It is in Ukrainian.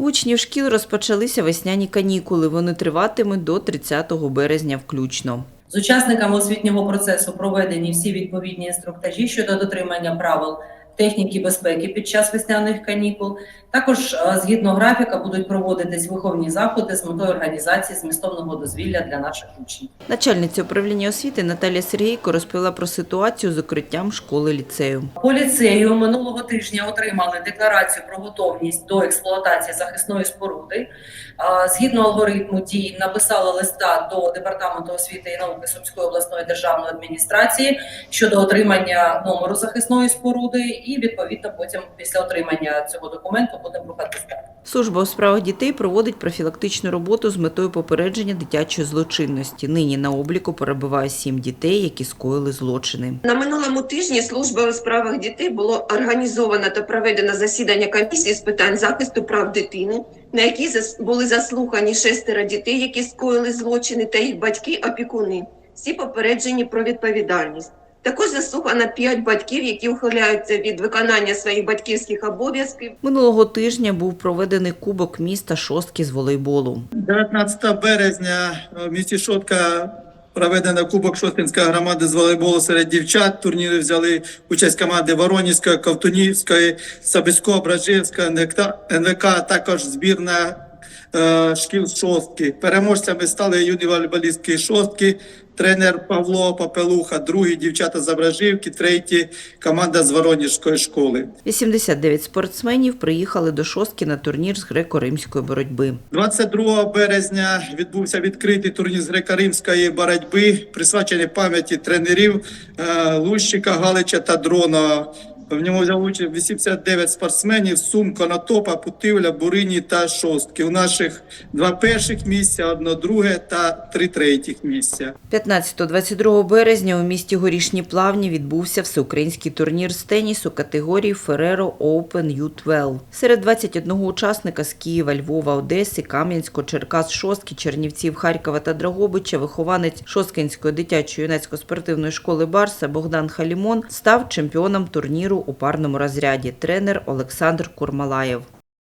Учнів шкіл розпочалися весняні канікули. Вони триватимуть до 30 березня включно. З учасниками освітнього процесу проведені всі відповідні інструктажі щодо дотримання правил техніки безпеки під час весняних канікул. Також е, згідно графіка будуть проводитись виховні заходи з метою організації змістовного дозвілля для наших учнів. Начальниця управління освіти Наталія Сергійко розповіла про ситуацію з укриттям школи ліцею. По ліцею минулого тижня отримали декларацію про готовність до експлуатації захисної споруди. Згідно алгоритму дій написали листа до департаменту освіти і науки Сумської обласної державної адміністрації щодо отримання номеру захисної споруди, і відповідно потім після отримання цього документу будемо рухатися. далі. Служба у справах дітей проводить профілактичну роботу з метою попередження дитячої злочинності. Нині на обліку перебуває сім дітей, які скоїли злочини. На минулому тижні служба у справах дітей було організовано та проведено засідання комісії з питань захисту прав дитини, на якій зас- були заслухані шестеро дітей, які скоїли злочини, та їх батьки-опікуни. Всі попереджені про відповідальність. Також заслухано п'ять батьків, які ухиляються від виконання своїх батьківських обов'язків. Минулого тижня був проведений кубок міста шостки з волейболу. 19 березня в місті Шотка проведено Кубок Шостинської громади з волейболу серед дівчат. Турніри взяли участь команди Воронівської, Ковтунівської, Сабиського, Бражівська, НВК, а також збірна шкіл шостки. Переможцями стали юні волейболістки шостки, тренер Павло Попелуха, другі дівчата з Ображівки, треті команда з Воронівської школи. 89 спортсменів приїхали до шостки на турнір з греко-римської боротьби. 22 березня відбувся відкритий турнір з греко-римської боротьби, присвячений пам'яті тренерів е, Лущика, Галича та Дрона. В ньому взяв участь 89 спортсменів Сум, Конотопа, Путивля, Бурині та Шостки. У наших два перших місця, одно друге та три третіх місця. 15-22 березня у місті Горішні Плавні відбувся всеукраїнський турнір з тенісу категорії Ferrero Open U12. Серед 21 учасника з Києва, Львова, Одеси, Кам'янського, Черкас, Шостки, Чернівців, Харкова та Драгобича вихованець Шосткинської дитячої юнацько-спортивної школи Барса Богдан Халімон став чемпіоном турніру у парному розряді. Тренер Олександр Курмалаєв.